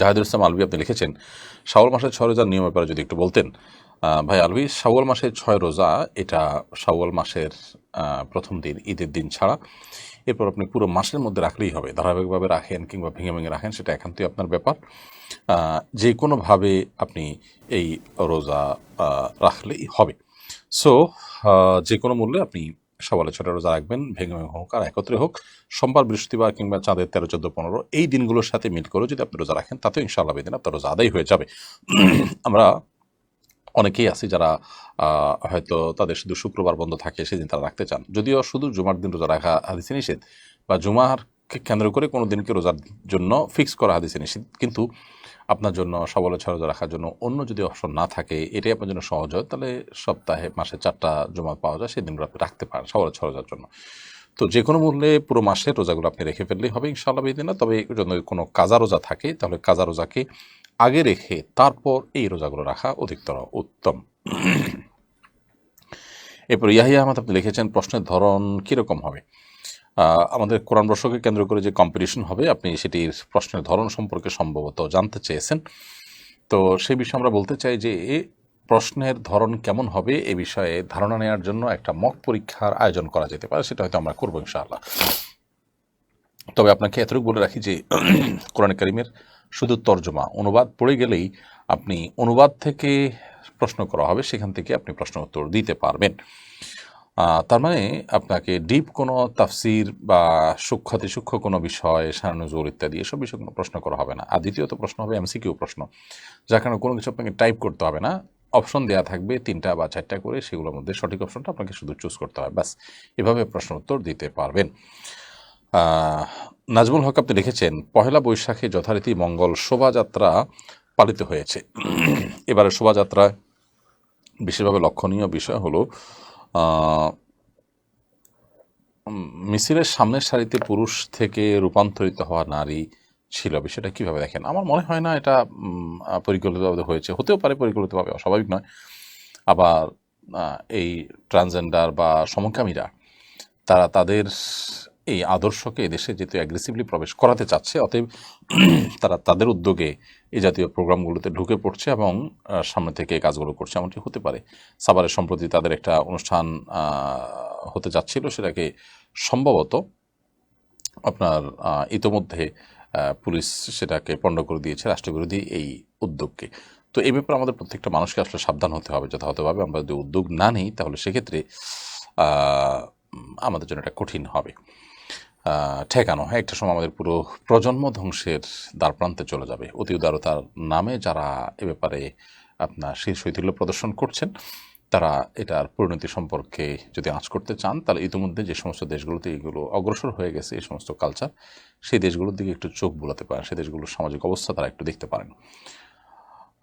জাহেদুল ইসলাম আলবি আপনি লিখেছেন, শাওয়াল মাসের ছয় রোজার নিয়ম ব্যাপারে যদি একটু বলতেন ভাই আলবি শাওয়াল মাসের ছয় রোজা, এটা শাওয়াল মাসের প্রথম দিন, ঈদের দিন ছাড়া। এরপর আপনি পুরো মাসের মধ্যে রাখলেই হবে, ধারাবাহিকভাবে রাখেন কিংবা ভেঙে ভেঙে রাখেন, সেটা একান্তই আপনার ব্যাপার। যে কোনোভাবে আপনি এই রোজা রাখলেই হবে। সো যে কোনো মূল্যে আপনি সকালে ছোট রোজা রাখবেন, ভেঙে ভেঙে হোক আর একত্রে হোক, সোমবার, বৃহস্পতিবার কিংবা চাঁদের তেরো চোদ্দ পনেরো এই দিনগুলোর সাথে মিল করে যদি আপনি রোজা রাখেন, তাতেও ইনশাআল্লাহ বেদিন আপনার রোজা আদায় হয়ে যাবে। আমরা অনেকেই আছে যারা হয়তো তাদের শুধু শুক্রবার বন্ধ থাকে, সেদিন তারা রাখতে চান। যদিও শুধু জুমার দিন রোজা রাখা হাদিসে নিষেধ, বা জুমারকে কেন্দ্র করে কোনো দিনকে রোজার জন্য ফিক্স করা হাদিসে নিষেধ কিন্তু আপনার জন্য সবলে ছয় রোজা রাখার জন্য অন্য যদি অপশন না থাকে, এটাই আপনার জন্য সহজ হয়, তাহলে সপ্তাহে মাসে চারটা জমা পাওয়া যায় সেই দিনগুলো আপনি রাখতে পারেন সবলে ছয় রোজার জন্য। তো যে কোনো মূল্যে পুরো মাসের রোজাগুলো আপনি রেখে ফেললেই হবে ইনশাআল্লাহ বেদিনা তবে যদি কোনো কাজা রোজা থাকে, তাহলে কাজা রোজাকে আগে রেখে তারপর এই রোজাগুলো রাখা অধিকতর উত্তম। এরপর ইয়াহিয়া আহমদ, আপনি লিখেছেন প্রশ্নের ধরন কীরকম হবে? আমাদের কোরআন বর্ষকে কেন্দ্র করে যে কম্পিটিশন হবে, আপনি সেটির প্রশ্নের ধরন সম্পর্কে সম্ভবত জানতে চেয়েছেন। তো সেই বিষয়ে আমরা বলতে চাই যে, এ প্রশ্নের ধরন কেমন হবে এ বিষয়ে ধারণা নেওয়ার জন্য একটা মক পরীক্ষার আয়োজন করা যেতে পারে, সেটা হয়তো আমরা করব ইনশাআল্লাহ। তবে আপনাকে এতটুকু বলে রাখি যে, কোরআন করিমের শুধু তর্জমা, অনুবাদ পড়ে গেলেই আপনি অনুবাদ থেকে প্রশ্ন করা হবে, সেখান থেকে আপনি প্রশ্ন উত্তর দিতে পারবেন। তার মানে আপনাকে ডিপ কোনো তাফসির বা সূক্ষ্মতি সূক্ষ্ম কোনো বিষয় সারানুজোর ইত্যাদি, এসব বিষয়ে কোনো প্রশ্ন করা হবে না। আর দ্বিতীয়ত প্রশ্ন হবে এমসিকিউ প্রশ্ন, যার কারণে কোনো কিছু আপনাকে টাইপ করতে হবে না। অপশন দেওয়া থাকবে তিনটা বা চারটা করে, সেগুলোর মধ্যে সঠিক অপশনটা আপনাকে শুধু চুজ করতে হবে, ব্যাস। এভাবে প্রশ্ন উত্তর দিতে পারবেন। নাজমুল হক আপনি লিখেছেন, পহেলা বৈশাখে যথারীতি মঙ্গল শোভাযাত্রা পালিত হয়েছে। এবারে শোভাযাত্রায় বিশেষভাবে লক্ষণীয় বিষয় হলো মিছিলের সামনের সারিতে পুরুষ থেকে রূপান্তরিত হওয়া নারী ছিল। বিষয়টা কীভাবে দেখেন? আমার মনে হয় না এটা পরিকল্পিতভাবে হয়েছে। হতেও পারে পরিকল্পিতভাবে, অস্বাভাবিক নয়। আবার এই ট্রান্সজেন্ডার বা সমকামীরা, তারা তাদের এই আদর্শকে এদেশে যেহেতু অ্যাগ্রেসিভলি প্রবেশ করাতে চাচ্ছে, অতএব তারা তাদের উদ্যোগে এই জাতীয় প্রোগ্রামগুলোতে ঢুকে পড়ছে এবং সামনে থেকে কাজগুলো করছে। এমনটি হতে পারে। সাভারের সম্প্রতি তাদের একটা অনুষ্ঠান হতে যাচ্ছিল। সেটাকে সম্ভবত আপনার ইতোমধ্যে পুলিশ সেটাকে পণ্ড করে দিয়েছে রাষ্ট্রবিরোধী এই উদ্যোগকে। তো এই ব্যাপারে আমাদের প্রত্যেকটা মানুষকে আসলে সাবধান হতে হবে, যথাযথভাবে। আমরা যদি উদ্যোগ না নিই, তাহলে সেক্ষেত্রে আমাদের জন্য এটা কঠিন হবে। ঠেকানো হ্যাঁ একটা সময় আমাদের পুরো প্রজন্ম ধ্বংসের দ্বারপ্রান্তে চলে যাবে। অতি উদারতার নামে যারা এ ব্যাপারে আপনার সেই শৈথিল্য প্রদর্শন করছেন, তারা এটার পরিণতি সম্পর্কে যদি আঁচ করতে চান, তাহলে ইতিমধ্যে যে সমস্ত দেশগুলোতে এগুলো অগ্রসর হয়ে গেছে, এই সমস্ত কালচার সেই দেশগুলোর দিকে একটু চোখ বুলাতে পারেন, সেই দেশগুলোর সামাজিক অবস্থা তারা একটু দেখতে পারেন।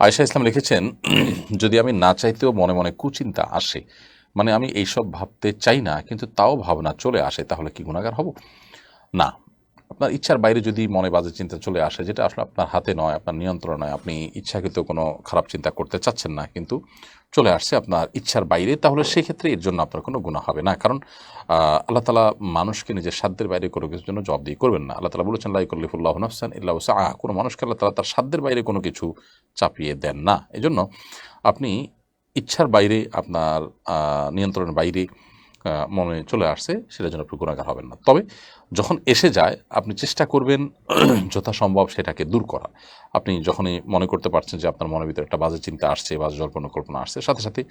আয়সা ইসলাম লিখেছেন, যদি আমি না চাইতেও মনে মনে কুচিন্তা আসে মানে আমি এইসব ভাবতে চাই না, কিন্তু তাও ভাবনা চলে আসে, তাহলে কি গুণাগার হব? না। আপনার ইচ্ছার বাইরে যদি মনে বাজে চিন্তা চলে আসে, যেটা আসলে আপনার হাতে নয়, আপনার নিয়ন্ত্রণ নয়, আপনি ইচ্ছাকৃত কোনো খারাপ চিন্তা করতে চাচ্ছেন না, কিন্তু চলে আসছে আপনার ইচ্ছার বাইরে, তাহলে সেক্ষেত্রে এর জন্য আপনার কোনো গুণা হবে না। কারণ আল্লাহ তালা মানুষকে নিজের সাধ্যের বাইরে কোনো কিছুর জন্য দিয়ে করবেন না। আল্লাহ তালা বলেছেন লাইকুল্লিফুল্লাহ নফসান ইল্লাহ আহ কোনো মানুষকে আল্লাহ তালা তার সাধ্যের বাইরে কোনো কিছু চাপিয়ে দেন না। এজন্য আপনি ইচ্ছার বাইরে, আপনার নিয়ন্ত্রণের বাইরে মনে চলে আসছে, সেটার জন্য আপনি গুণাগার হবেন না। তবে যখন এসে যায়, আপনি চেষ্টা করবেন যথাসম্ভব সেটাকে দূর করা। আপনি যখনই মনে করতে পারছেন যে আপনার মনের ভিতরে একটা বাজে চিন্তা আসছে বাজে জল্পনা কল্পনা আসছে, সাথে সাথে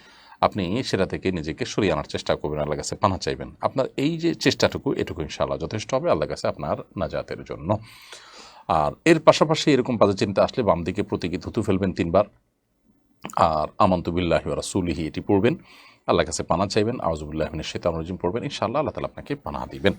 আপনি সেটা থেকে নিজেকে সরিয়ে আনার চেষ্টা করবেন আল্লাহ কাছে পানা চাইবেন। আপনার এই যে চেষ্টাটুকু, এটুকু ইনশাআল্লাহ যথেষ্ট হবে আল্লাহ কাছে আপনার নাজাতের জন্য। আর এর পাশাপাশি এরকম বাজে চিন্তা আসলে বাম দিকে প্রতীকী থুতু ফেলবেন তিনবার। আর আমন্তবিল্লাহ রাসুলিহি, এটি পড়বেন। আল্লাহ কাছে পানা চাইবেন। আউজবুল্লাহ শেতান রাজিম পড়বেন। ইনশাআল্লাহ আল্লাহ তালা আপনাকে পানা দিবেন।